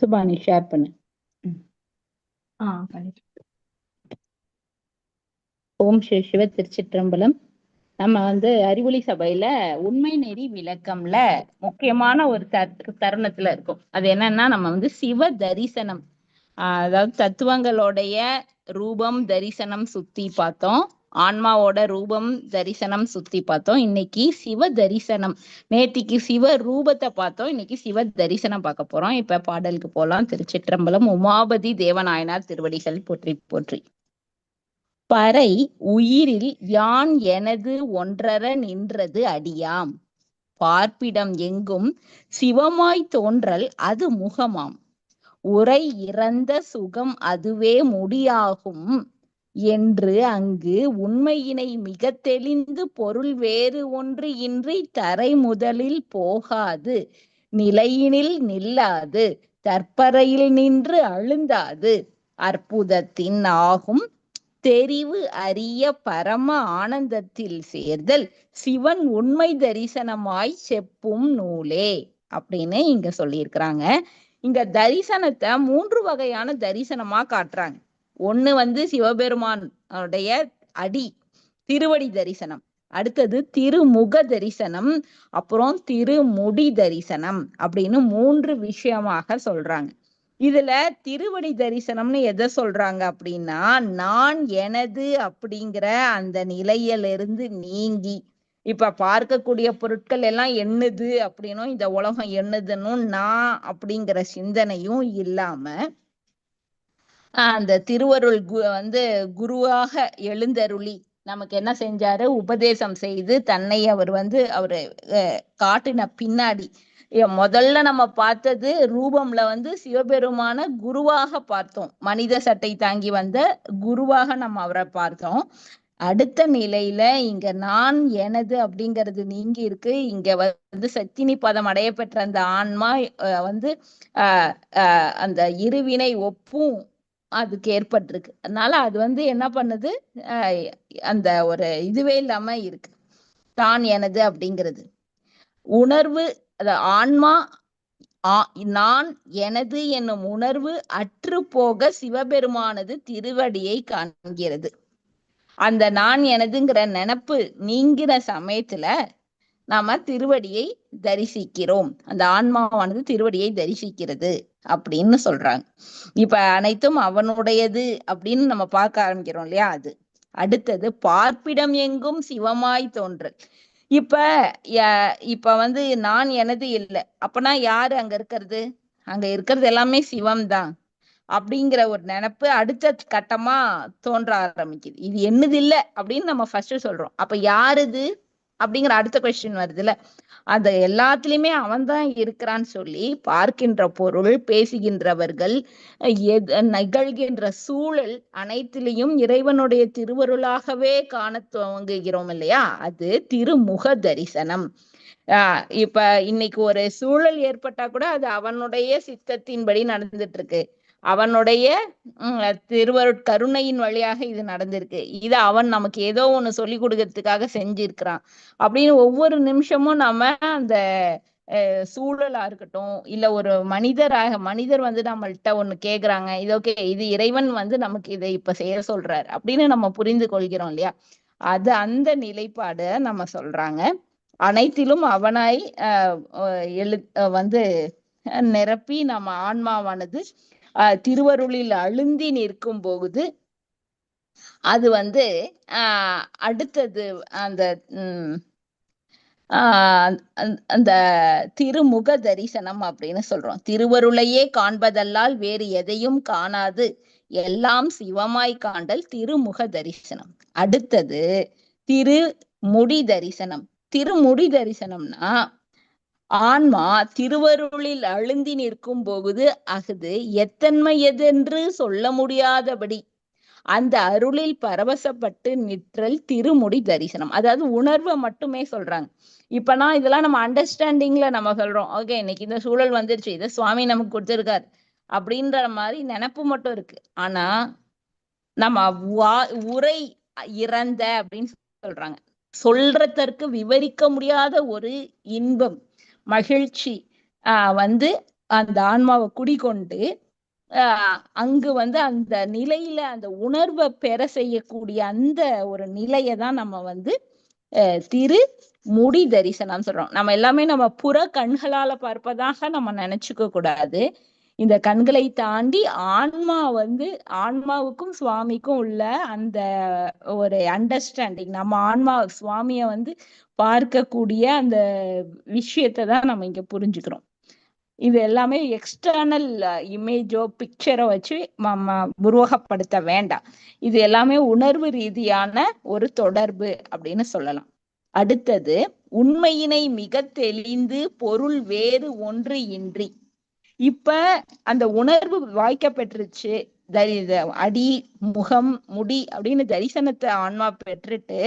Subani share பண்ணு. ஓம் ஸ்ரீ சிவ திருச்சிற்றம்பலம். நம்ம வந்து அறிவொளி சபையில உண்மை நெறி விளக்கம்ல முக்கியமான ஒரு த தருணத்துல இருக்கும். அது என்னன்னா நம்ம வந்து சிவ தரிசனம். ஆஹ் அதாவது தத்துவங்களுடைய ரூபம் தரிசனம் சுத்தி பார்த்தோம். ஆன்மாவோட ரூபம் தரிசனம் சுத்தி பார்த்தோம். இன்னைக்கு சிவ தரிசனம். நேத்திக்கு சிவ ரூபத்தை பார்த்தோம். இன்னைக்கு சிவ தரிசனம் பார்க்க போறோம். இப்ப பாடலுக்கு போலாம். திருச்சிற்றம்பலம் உமாபதி தேவநாயனார் திருவடிகள் போற்றி போற்றி. பறை உயிரில் யான் எனது ஒன்றர நின்றது அடியாம். பார்ப்பிடம் எங்கும் சிவமாய் தோன்றல் அது முகமாம். உரை இறந்த சுகம் அதுவே முடியாகும். என்று அங்கு உண்மையினை மிக தெளிந்து பொருள் வேறு ஒன்று இன்றி தரை முதலில் போகாது நிலையினில் நில்லாது தற்பறையில் நின்று அழுந்தாது. அற்புதத்தின் ஆகும் தெரிவு அறிய பரம ஆனந்தத்தில் சேர்தல் சிவன் உண்மை தரிசனமாய் செப்பும் நூலே அப்படின்னு இங்க சொல்லியிருக்கிறாங்க. இங்க தரிசனத்தை மூன்று வகையான தரிசனமா காட்டுறாங்க. ஒண்ணு வந்து சிவபெருமான் உடைய அடி திருவடி தரிசனம். அடுத்தது திருமுக தரிசனம் அப்புறம் திருமுடி தரிசனம் அப்படின்னு மூன்று விஷயமாக சொல்றாங்க. இதுல திருவடி தரிசனம்னு எதை சொல்றாங்க அப்படின்னா நான் எனது அப்படிங்கிற அந்த நிலையிலிருந்து நீங்கி இப்ப பார்க்கக்கூடிய பொருட்கள் எல்லாம் என்னது அப்படின்னும் இந்த உலகம் என்னதுன்னு நான் அப்படிங்கிற சிந்தனையும் இல்லாம அந்த திருவருள் கு வந்து குருவாக எழுந்தருளி நமக்கு என்ன செஞ்சாரு? உபதேசம் செய்து தன்னை அவர் வந்து அவரு காட்டின பின்னாடி. முதல்ல நம்ம பார்த்தது ரூபம்ல வந்து சிவபெருமான குருவாக பார்த்தோம். மனித சட்டை தாங்கி வந்த குருவாக நம்ம அவரை பார்த்தோம். அடுத்த நிலையில இங்க நான் எனது அப்படிங்கிறது நீங்கி இருக்கு. இங்க வந்து சத்தினி பதம் அடைய பெற்ற அந்த ஆன்மா வந்து ஆஹ் அந்த இருவினை ஒப்பும் அதுக்கு ஏற்பட்டிருக்கு. அதனால அது வந்து என்ன பண்ணுது? அந்த ஒரு இதுவே இல்லாம இருக்கு. தான் எனது அப்படிங்கிறது. உணர்வு அத ஆன்மா நான் எனது என்னும் உணர்வு அற்று போக சிவபெருமானது திருவடியை காண்கிறது. அந்த நான் எனதுங்கிற நினப்பு நீங்கிற சமயத்துல நாம திருவடியை தரிசிக்கிறோம். அந்த ஆன்மாவானது திருவடியை தரிசிக்கிறது அப்படின்னு சொல்றாங்க. இப்ப அனைத்தும் அவனுடையது அப்படின்னு நம்ம பார்க்க ஆரம்பிக்கிறோம் இல்லையா அது. அடுத்தது பார்ப்பிடம் எங்கும் சிவமாய் தோன்றல். இப்ப இப்ப வந்து நான் எனது இல்லை. அப்பனா யாரு அங்க இருக்கிறது? அங்க இருக்கிறது எல்லாமே சிவம் தான் அப்படிங்கிற ஒரு நினப்பு அடுத்த கட்டமா தோன்ற ஆரம்பிக்குது. இது என்னது இல்லை அப்படின்னு நம்ம ஃபர்ஸ்ட் சொல்றோம். அப்ப யாருது அப்படிங்கிற அடுத்த கொஸ்டின் வருதுல்ல. அந்த எல்லாத்துலயுமே அவன் தான் இருக்கிறான்னு சொல்லி பார்க்கின்ற பொருள் பேசுகின்றவர்கள் நிகழ்கின்ற சூழல் அனைத்திலையும் இறைவனுடைய திருவருளாகவே காண துவங்குகிறோம் இல்லையா? அது திருமுக தரிசனம். ஆஹ் இப்ப இன்னைக்கு ஒரு சூழல் ஏற்பட்டா கூட அது அவனுடைய சித்தத்தின்படி நடந்துட்டு இருக்கு அவனுடைய திருவருட்கருணையின் வழியாக இது நடந்திருக்கு. இது அவன் நமக்கு ஏதோ ஒண்ணு சொல்லி கொடுக்கறதுக்காக செஞ்சிருக்கிறான். அப்படின்னு ஒவ்வொரு நிமிஷமும் நம்ம அந்த சூழலா இருக்கட்டும் இல்ல ஒரு மனிதராக மனிதர் வந்து நம்மள்கிட்ட ஒண்ணு கேக்குறாங்க இது ஓகே இது இறைவன் வந்து நமக்கு இதை இப்ப செய்ய சொல்றாரு அப்படின்னு நம்ம புரிந்து கொள்கிறோம் இல்லையா? அது அந்த நிலைப்பாடு நம்ம சொல்றாங்க. அனைத்திலும் அவனாய் எழு வந்து நிரப்பி நம்ம ஆன்மாவானது திருவருளில் அழுந்தி நிற்கும் போகுது அது வந்து ஆஹ் அடுத்தது அந்த உம் அந்த திருமுக தரிசனம் அப்படின்னு சொல்றோம். திருவருளையே காண்பதல்லால் வேறு எதையும் காணாது. எல்லாம் சிவமாய் காண்டல் திருமுக தரிசனம். அடுத்தது திருமுடி தரிசனம். திருமுடி தரிசனம்னா ஆன்மா திருவருளில் அழுந்தி நிற்கும் போது அகுது எத்தன்மை எதென்று சொல்ல முடியாதபடி அந்த அருளில் பரவசப்பட்டு நிற்றல் திருமுடி தரிசனம். அதாவது உணர்வை மட்டுமே சொல்றாங்க. இப்பனா இதெல்லாம் நம்ம அண்டர்ஸ்டாண்டிங்ல நம்ம சொல்றோம். ஓகே இன்னைக்கு இந்த சூழல் வந்துருச்சு. இதை சுவாமி நமக்கு கொடுத்துருக்காரு. அப்படின்ற மாதிரி நினப்பு மட்டும் இருக்கு. ஆனா நம்ம உரை இறந்த அப்படின்னு சொல்றாங்க. சொல்றதற்கு விவரிக்க முடியாத ஒரு இன்பம். மகிழ்ச்சி. வந்து அந்த ஆன்மாவை குடிகொண்டு ஆஹ் அங்கு வந்து அந்த நிலையில அந்த உணர்வை பெற செய்யக்கூடிய அந்த ஒரு நிலையை தான் நம்ம வந்து அஹ் திரு முடி தரிசனம் சொல்றோம். நம்ம எல்லாமே நம்ம புற கண்களால பார்ப்பதாக நம்ம நினைச்சுக்க கூடாது. இந்த கண்களை தாண்டி ஆன்மா வந்து ஆன்மாவுக்கும் சுவாமிக்கும் உள்ள அந்த ஒரு அண்டர்ஸ்டாண்டிங் நம்ம ஆன்மா சுவாமிய வந்து பார்க்கக்கூடிய அந்த விஷயத்தை தான் நம்ம இங்க புரிஞ்சுக்கிறோம். இது எல்லாமே எக்ஸ்டர்னல் இமேஜோ பிக்சரை வச்சு நம்ம உருவகப்படுத்த வேண்டாம். இது எல்லாமே உணர்வு ரீதியான ஒரு தொடர்பு அப்படின்னு சொல்லலாம். அடுத்தது உண்மையினை மிக தெளிந்து பொருள் வேறு ஒன்று இன்றி. இப்ப அந்த உணர்வு வாய்க்க பெற்றுச்சு த- அடி முகம் முடி அப்படின்னு தரிசனத்தை ஆன்மா பெற்றுட்டு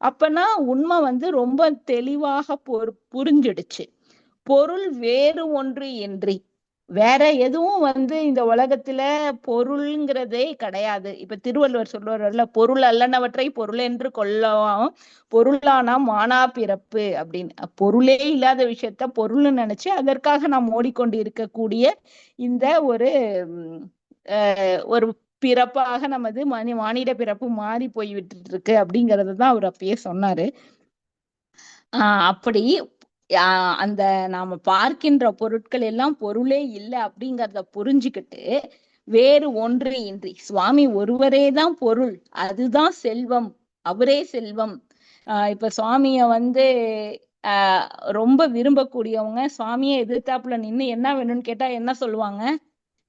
அப்பனா உண்மை வந்து ரொம்ப தெளிவாக பொரு புரிஞ்சிடுச்சு. பொருள் வேறு ஒன்று இன்றி வேற எதுவும் வந்து இந்த உலகத்துல பொருள்ங்கிறதே கிடையாது. இப்ப திருவள்ளுவர் சொல்லுவார்ல பொருள் அல்லனவற்றை பொருள் என்று கொள்ளவும் பொருளானா மானா பிறப்பு அப்படின்னு. பொருளே இல்லாத விஷயத்த பொருள்னு நினைச்சு அதற்காக நாம் ஓடிக்கொண்டு இருக்கக்கூடிய இந்த ஒரு அஹ், ஒரு பிறப்பாக நமது மனி மானிட பிறப்பு மாறி போய் விட்டுட்டு இருக்கு அப்படிங்கறத தான் அவர் அப்பயே சொன்னாரு. ஆஹ் அப்படி அந்த நாம பார்க்கின்ற பொருட்கள் எல்லாம் பொருளே இல்லை அப்படிங்கறத புரிஞ்சுக்கிட்டு வேறு ஒன்று இன்றி சுவாமி ஒருவரே தான் பொருள் அதுதான் செல்வம் அவரே செல்வம். ஆஹ் இப்ப சுவாமிய வந்து ஆஹ் ரொம்ப விரும்பக்கூடியவங்க சுவாமியை எதிர்த்தாப்புல நின்னு என்ன வேணும்னு கேட்டா என்ன சொல்லுவாங்க?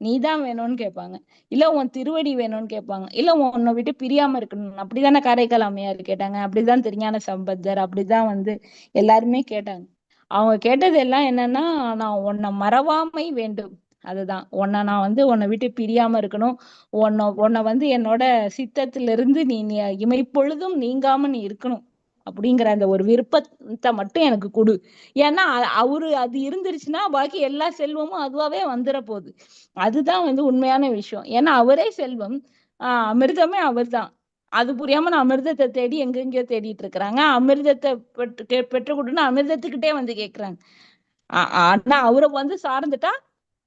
நீதான் வேணும்னு கேட்பாங்க. இல்ல உன் திருவடி வேணும்னு கேட்பாங்க. இல்ல உன்னை விட்டு பிரியாம இருக்கணும். அப்படிதானே காரைக்கால் அம்மையார் கேட்டாங்க. அப்படிதான் திருஞான சம்பந்தர் அப்படிதான் வந்து எல்லாருமே கேட்டாங்க. அவங்க கேட்டது எல்லாம் என்னன்னா நான் உன்னை மறவாமை வேண்டும். அதுதான். உன்னை நான் வந்து உன்னை விட்டு பிரியாம இருக்கணும். உன்னை உன்னை வந்து என்னோட சித்தத்திலிருந்து நீ நீ இமைப்பொழுதும் நீங்காம நீ இருக்கணும். அப்படிங்கிற அந்த ஒரு விருப்பத்தை மட்டும் எனக்கு கொடு. ஏன்னா அவரு அது இருந்துருச்சுன்னா பாக்கி எல்லா செல்வமும் அதுவாவே வந்துட போகுது. அதுதான் வந்து உண்மையான விஷயம். ஏன்னா அவரே செல்வம். ஆஹ் அமிர்தமே அவர்தான். அது புரியாம நான் அமிர்தத்தை தேடி எங்கெங்கயோ தேடிட்டு இருக்கிறாங்க. அமிர்தத்தை பெற்று பெற்றுக்கொடுன்னு பெற்றுக் கொடுன்னு அமிர்தத்துக்கிட்டே வந்து கேக்குறாங்க. ஆனா அவரை வந்து சார்ந்துட்டா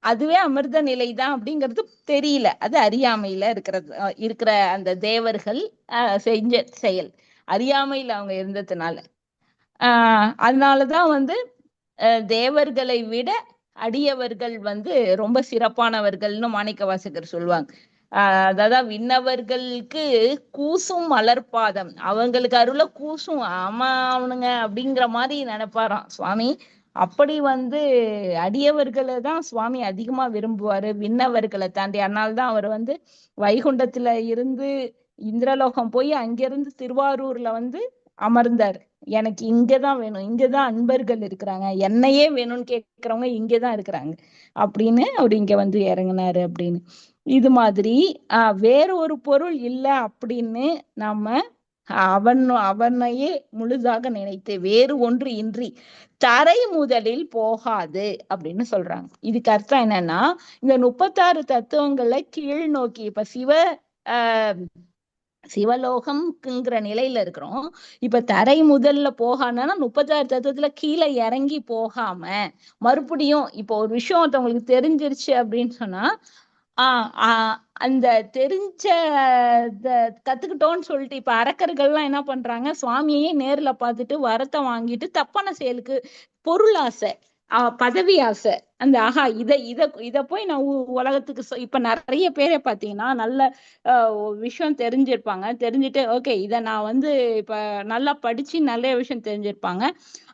அதுவே அமிர்த நிலைதான் அப்படிங்கிறது தெரியல. அது அறியாமையில இருக்கிறது இருக்கிற அந்த தேவர்கள் ஆஹ் செஞ்ச செயல். அறியாமையில அவங்க இருந்ததுனால. ஆஹ் அதனாலதான் வந்து அஹ் தேவர்களை விட அடியவர்கள் வந்து ரொம்ப சிறப்பானவர்கள்னு மாணிக்க வாசகர் சொல்லுவாங்க. அதாவது விண்ணவர்களுக்கு கூசும் மலர்பாதம். அவங்களுக்கு அருள கூசும். ஆமா அவனுங்க அப்படிங்கிற மாதிரி நினைப்பாராம். சுவாமி அப்படி வந்து அடியவர்களை தான் சுவாமி அதிகமா விரும்புவாரு. விண்ணவர்களை தாண்டி அதனால்தான் அவர் வந்து வைகுண்டத்துல இருந்து இந்திரலோகம் போய் அங்கிருந்து திருவாரூர்ல வந்து அமர்ந்தார். எனக்கு இங்கதான் வேணும். இங்கதான் அன்பர்கள் இருக்கிறாங்க. என்னையே வேணும்னு கேக்குறவங்க இங்கதான் இருக்கிறாங்க. அப்படின்னு அவர் இங்க வந்து இறங்குனாரு அப்படின்னு. இது மாதிரி ஆஹ் வேற ஒரு பொருள் இல்லை அப்படின்னு நம்ம அவன் அவனையே முழுதாக நினைத்து வேறு ஒன்று இன்றி தரை முதலில் போகாது அப்படின்னு சொல்றாங்க. இதுக்கு அர்த்தம் என்னன்னா இந்த முப்பத்தாறு தத்துவங்களை கீழ் நோக்கி இப்ப சிவ ஆஹ் சிவலோகம்ங்கிற நிலையில இருக்கிறோம். இப்ப தரை முதல்ல போகானா முப்பத்தாறு தத்துவத்துல கீழே இறங்கி போகாம மறுபடியும் இப்போ ஒரு விஷயம் ஒருத்தவங்களுக்கு தெரிஞ்சிருச்சு அப்படின்னு சொன்னா ஆஹ் ஆஹ் அந்த தெரிஞ்ச த- கத்துக்கிட்டோம்னு சொல்லிட்டு இப்ப அரக்கர்கள்லாம் என்ன பண்றாங்க? சுவாமியே நேர்ல பார்த்துட்டு வரத்தை வாங்கிட்டு தப்பான செயலுக்கு பொருள் ஆசை ஆஹ் பதவி ஆசை அந்த ஆஹா இத இத இத போய் நான் உ- உலகத்துக்கு சொ- இப்ப நிறைய பேரை பாத்தீங்கன்னா நல்ல ஆஹ் விஷயம் தெரிஞ்சிருப்பாங்க. தெரிஞ்சுட்டு ஓகே இத நான் வந்து இப்ப நல்லா படிச்சு நல்ல விஷயம் தெரிஞ்சிருப்பாங்க.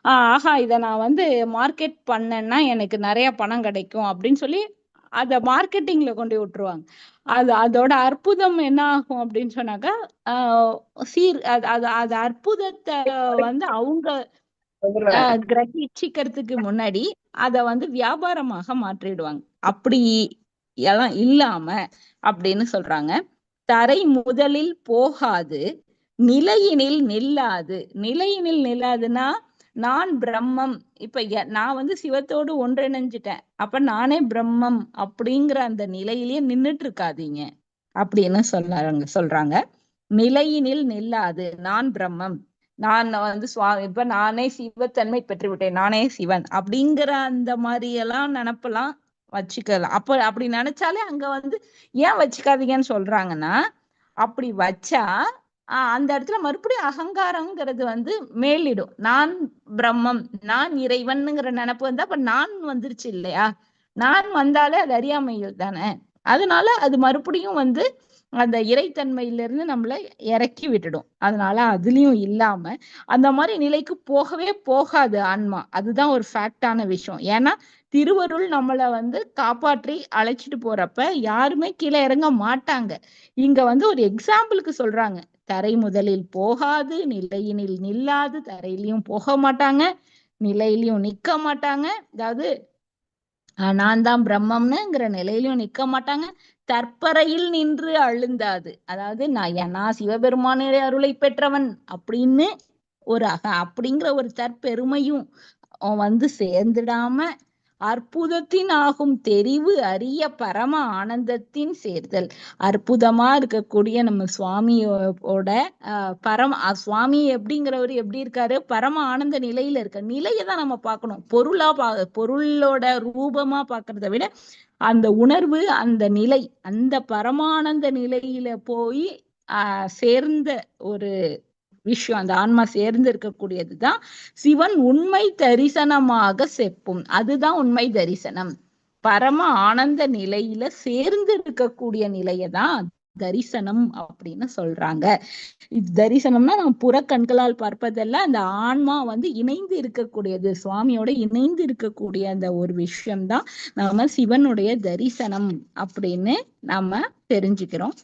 ஆஹ் ஆஹா இத நான் வந்து மார்க்கெட் பண்ணேன்னா எனக்கு நிறைய பணம் கிடைக்கும் அப்படின்னு சொல்லி அதை மார்க்கெட்டிங்ல கொண்டு விட்டுருவாங்க. அது அதோட அற்புதம் என்ன ஆகும் அப்படின்னு சொன்னாக்கா ஆஹ் சீர் அது அது அற்புதத்தை வந்து அவங்க கிரகிச்சிக்கிறதுக்கு முன்னாடி அத வந்து வியாபாரமாக மாற்றிடுவாங்க. அப்படி எல்லாம் இல்லாம அப்படின்னு சொல்றாங்க. தரை முதலில் போகாது நிலையினில் நில்லாது. நிலையினில் நில்லாதுன்னா நான் பிரம்மம். இப்ப நான் வந்து சிவத்தோடு ஒன்றிணைஞ்சிட்டேன். அப்ப நானே பிரம்மம் அப்படிங்கிற அந்த நிலையிலேயே நின்னுட்டு இருக்காதீங்க அப்படின்னு சொல்றாங்க சொல்றாங்க. நிலையினில் நில்லாது நான் பிரம்மம். நான் வந்து சுவா இப்ப நானே சிவத்தன்மை பெற்று விட்டேன் நானே சிவன் அப்படிங்கிற அந்த மாதிரி எல்லாம் நினப்பெல்லாம் வச்சுக்கலாம் அப்ப அப்படி நினைச்சாலே அங்க வந்து ஏன் வச்சுக்காதீங்கன்னு சொல்றாங்கன்னா அப்படி வச்சா அந்த இடத்துல மறுபடியும் அகங்காரங்கிறது வந்து மேலிடும். நான் பிரம்மம் நான் இறைவன்ங்கிற நினைப்பு வந்தா அப்ப நான் வந்துருச்சு இல்லையா? நான் வந்தாலே அது அறியாமையில் தானே? அதனால அது மறுபடியும் வந்து அந்த இறைத்தன்மையிலிருந்து நம்மளை இறக்கி விட்டுடும். அதனால அதுலயும் இல்லாம அந்த மாதிரி நிலைக்கு போகவே போகாது ஆன்மா. அதுதான் ஒரு ஃபேக்டான விஷயம். ஏன்னா திருவருள் நம்மளை வந்து காப்பாற்றி அழைச்சிட்டு போறப்ப யாருமே கீழே இறங்க மாட்டாங்க. இங்க வந்து ஒரு எக்ஸாம்பிளுக்கு சொல்றாங்க. தரை முதலில் போகாது நிலையினில் நில்லாது தரையிலயும் போக மாட்டாங்க நிலையிலயும் நிக்க மாட்டாங்க. அதாவது நான் தான் பிரம்மம்னுங்கிற நிலையிலயும் நிக்க மாட்டாங்க தற்பறையில் நின்று அழுந்தாது. அதாவது நான் நான் சிவபெருமானுடைய அருளை பெற்றவன் அப்படின்னு ஒரு அக அப்படிங்கிற ஒரு தற்பெருமையும் அவன் வந்து சேர்ந்துடாம அற்புதத்தின் ஆகும் தெரிவு அரிய பரம ஆனந்தத்தின் சேர்தல். அற்புதமா இருக்கக்கூடிய நம்ம சுவாமியோட ஆஹ் பரம அஹ் சுவாமி எப்படிங்கிறவர் எப்படி இருக்காரு? பரம ஆனந்த நிலையில இருக்க நிலையை தான் நம்ம பார்க்கணும். பொருளா பா பொருளோட ரூபமா பாக்குறத விட அந்த உணர்வு அந்த நிலை அந்த பரமானந்த நிலையில போய் ஆஹ் சேர்ந்த ஒரு விஷயம் அந்த ஆன்மா சேர்ந்து இருக்கக்கூடியதுதான் சிவன் உண்மை தரிசனமாக செப்பும். அதுதான் உண்மை தரிசனம். பரம ஆனந்த நிலையில சேர்ந்து இருக்கக்கூடிய நிலையதான் தரிசனம் அப்படின்னு சொல்றாங்க. இது தரிசனம்னா நம்ம புற கண்களால் பார்ப்பதல்ல அந்த ஆன்மா வந்து இணைந்து இருக்கக்கூடியது சுவாமியோட இணைந்து இருக்கக்கூடிய அந்த ஒரு விஷயம்தான் நாம சிவனுடைய தரிசனம் அப்படின்னு நாம தெரிஞ்சுக்கிறோம்.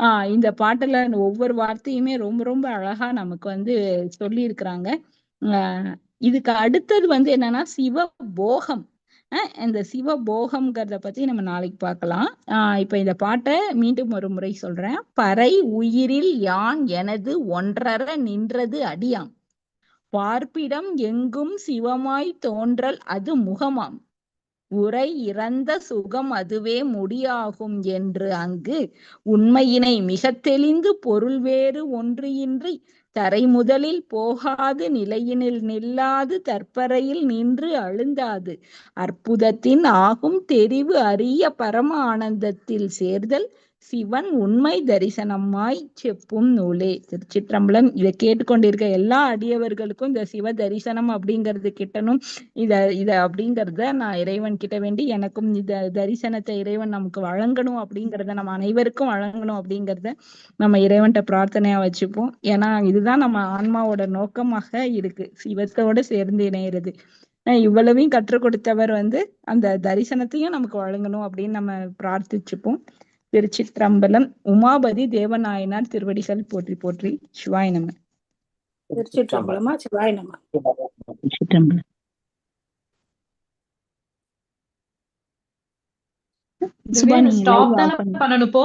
ஆஹ் இந்த பாட்டுல ஒவ்வொரு வார்த்தையுமே ரொம்ப ரொம்ப அழகா நமக்கு வந்து சொல்லி இருக்கிறாங்க ஆஹ் இதுக்கு அடுத்தது வந்து என்னன்னா சிவ போகம் அஹ் இந்த சிவ போகம்ங்கிறத பத்தி நம்ம நாளைக்கு பார்க்கலாம். ஆஹ் இப்ப இந்த பாட்டை மீண்டும் ஒரு முறை சொல்றேன். பறை உயிரில் யான் எனது ஒன்றர நின்றது அடியாம். பார்ப்பிடம் எங்கும் சிவமாய் தோன்றல் அது முகமாம். உரை இறந்த சுகம் அதுவே முடியாகும் என்று அங்கு உண்மையினை மிக தெளிந்து பொருள் வேறு ஒன்று இன்றி தரை முதலில் போகாது நிலையினில் நில்லாது தற்பரையில் நின்று அழுந்தாது. அற்புதத்தின் ஆகும் தெரிவு அரிய பரம ஆனந்தத்தில் சேர்தல் சிவன் உண்மை தரிசனமாய் செப்பும் நூலே. திருச்சிற்றம்பலம் இதை கேட்டுக்கொண்டிருக்க எல்லா அடியவர்களுக்கும் இந்த சிவ தரிசனம் அப்படிங்கிறது கிட்டனும் இத இத அப்படிங்கிறத நான் இறைவன் கிட்ட வேண்டி எனக்கும் இந்த தரிசனத்தை இறைவன் நமக்கு வழங்கணும் அப்படிங்கிறத நம்ம அனைவருக்கும் வழங்கணும் அப்படிங்கிறத நம்ம இறைவன்கிட்ட பிரார்த்தனையா வச்சுப்போம். ஏன்னா இதுதான் நம்ம ஆன்மாவோட நோக்கமாக இருக்கு. சிவத்தோட சேர்ந்து இணையிறது. இவ்வளவையும் கற்றுக் கொடுத்தவர் வந்து அந்த தரிசனத்தையும் நமக்கு வழங்கணும் அப்படின்னு நம்ம பிரார்த்திச்சுப்போம். திருச்சிற்றம்பலம் உமாபதி தேவநாயனார் திருவடிகள் போற்றி போற்றி. சிவாய நம. திருச்சிற்றம்பலமா? சிவாய நம. பண்ணணும் இப்போ